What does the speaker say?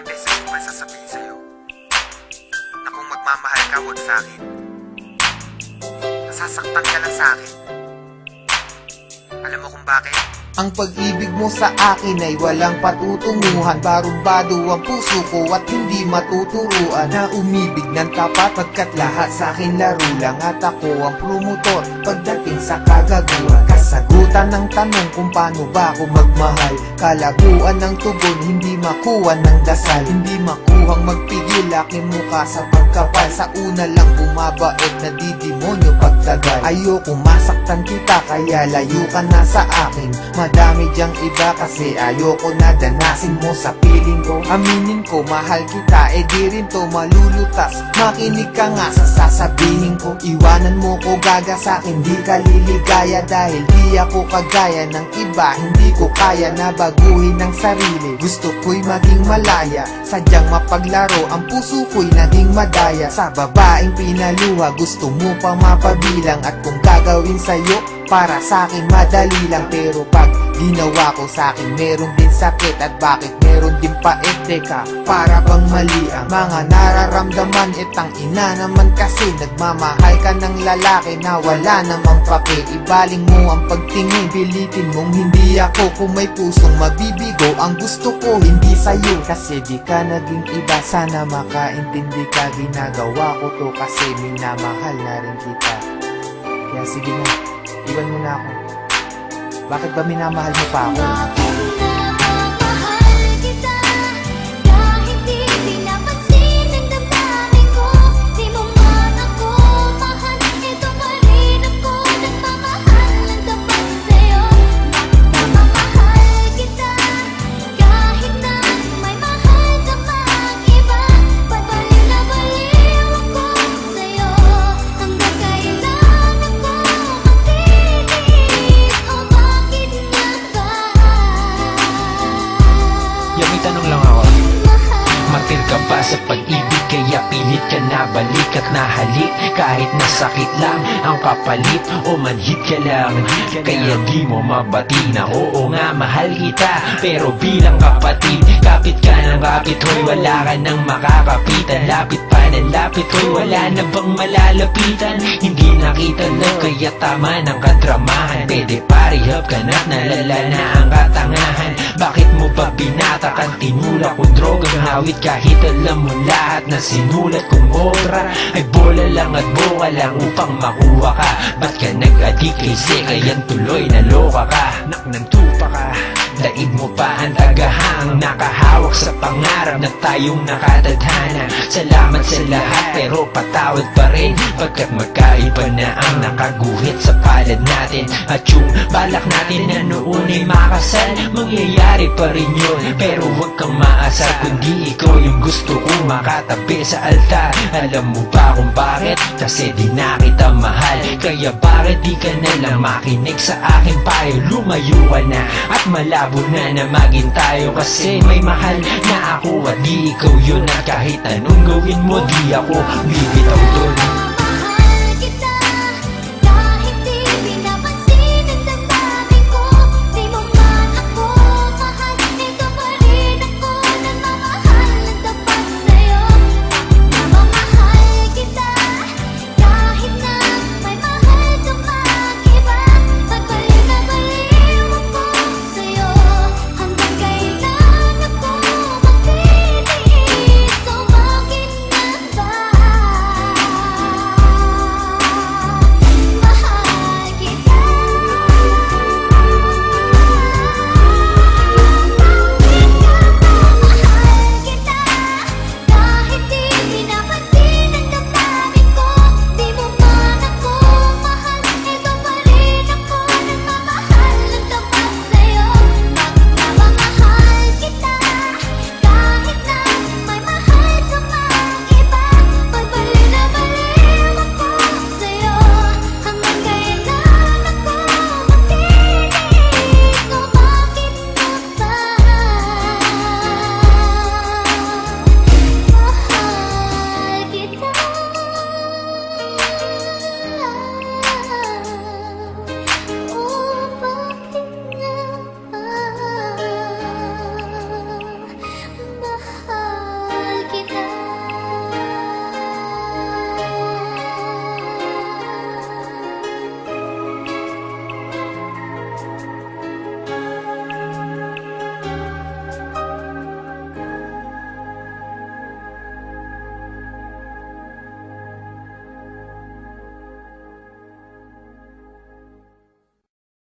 ilang beses ko ba sasabihin sa'yo na kung magmamahal ka, huwag sa akin. Nasasaktan ka lang sa akin. Alam mo kung bakit? Ang pag-ibig mo sa akin ay walang patutunguhan. Barumbado ang puso ko at hindi matuturuan Na umibig ng tapat pagkat lahat sa akin laro lang At ako ang promotor. Pagdating sa kagaguhan Kasagutan ng tanong kung paano ba ako magmahal. Kalabuan ng tugon hindi makuha ng dasal. Hindi makuhang magpigil aking mukha sa pagkapal. Sa una lang bumabait na didemonyo pagtagal. Ayoko masaktan kita kaya layo ka na sa akin Madami diyang iba kasi ayoko na danasin mo sa piling ko. Aminin ko mahal kita eh di rin to malulutas. Makinig ka nga sa sasabihin ko. Iwanan mo ko gaga sa akin di ka liligaya. Dahil di ako kagaya ng iba Hindi ko kaya na baguhin ng sarili. Gusto ko'y maging malaya. Sadyang mapaglaro ang puso ko'y naging madaya. Sa babaeng pinaluha gusto mo pa mapabilang. At kung gagawin sa'yo para sa akin madali lang Pero pag ginawa ko sa akin meron din sakit At bakit meron din pait Teka, para bang mali ang mga nararamdaman? Itang ina naman kasi nagmamahal ka ng lalaki Na wala namang pake Ibaling mo ang pagtingin Pilitin mong hindi ako. Kung may pusong mabibigo Ang gusto ko hindi sa'yo. Kasi di ka naging iba Sana makaintindi ka. Ginagawa ko to kasi minamahal na rin kita. Kaya sige na Iwan mo na ako. Bakit ba minamahal mo pa ako? Ka na balik at nahalik. Kahit nasakit lang ang kapalit O manhit ka lang. Kaya di mo mabati na Oo nga mahal kita. Pero bilang kapatid Kapit ka ng kapit Hoy wala ka nang makakapitan? Lapit pa ng lapit Hoy wala na bang malalapitan? Hindi nakita lang Kaya tama ng kadramahan. Pwede parihab ka na't nalala na ang katangahan Bakit mo ba binatakan? Tinulak kong drogang hawit. Kahit alam mo lahat na sinulat kong obra Ay bola lang at bunga lang upang makuha ka. Ba't ka nag-adik kay Sekayan tuloy naloka ka. Nak ng tupa ka Daig mo pa ang tagahang. Nakahawak sa pangarap na tayong nakatadhana Salamat sa lahat pero patawad pa rin. Pagkat magkaiba na ang nakaguhit sa palad natin. At yung balak natin na noon ay makasal Mangyayari pa rin yun. Pero huwag kang maasar Kundi ikaw yung gusto kong makatabi sa altar. Alam mo ba kung bakit? Kasi di na kita mahal. Kaya bakit di ka na lang makinig sa aking payo? Lumayo ka na at malabo na na maging tayo Kasi may mahal na ako at di ikaw yun. At kahit anong gawin mo di ako bibitaw dun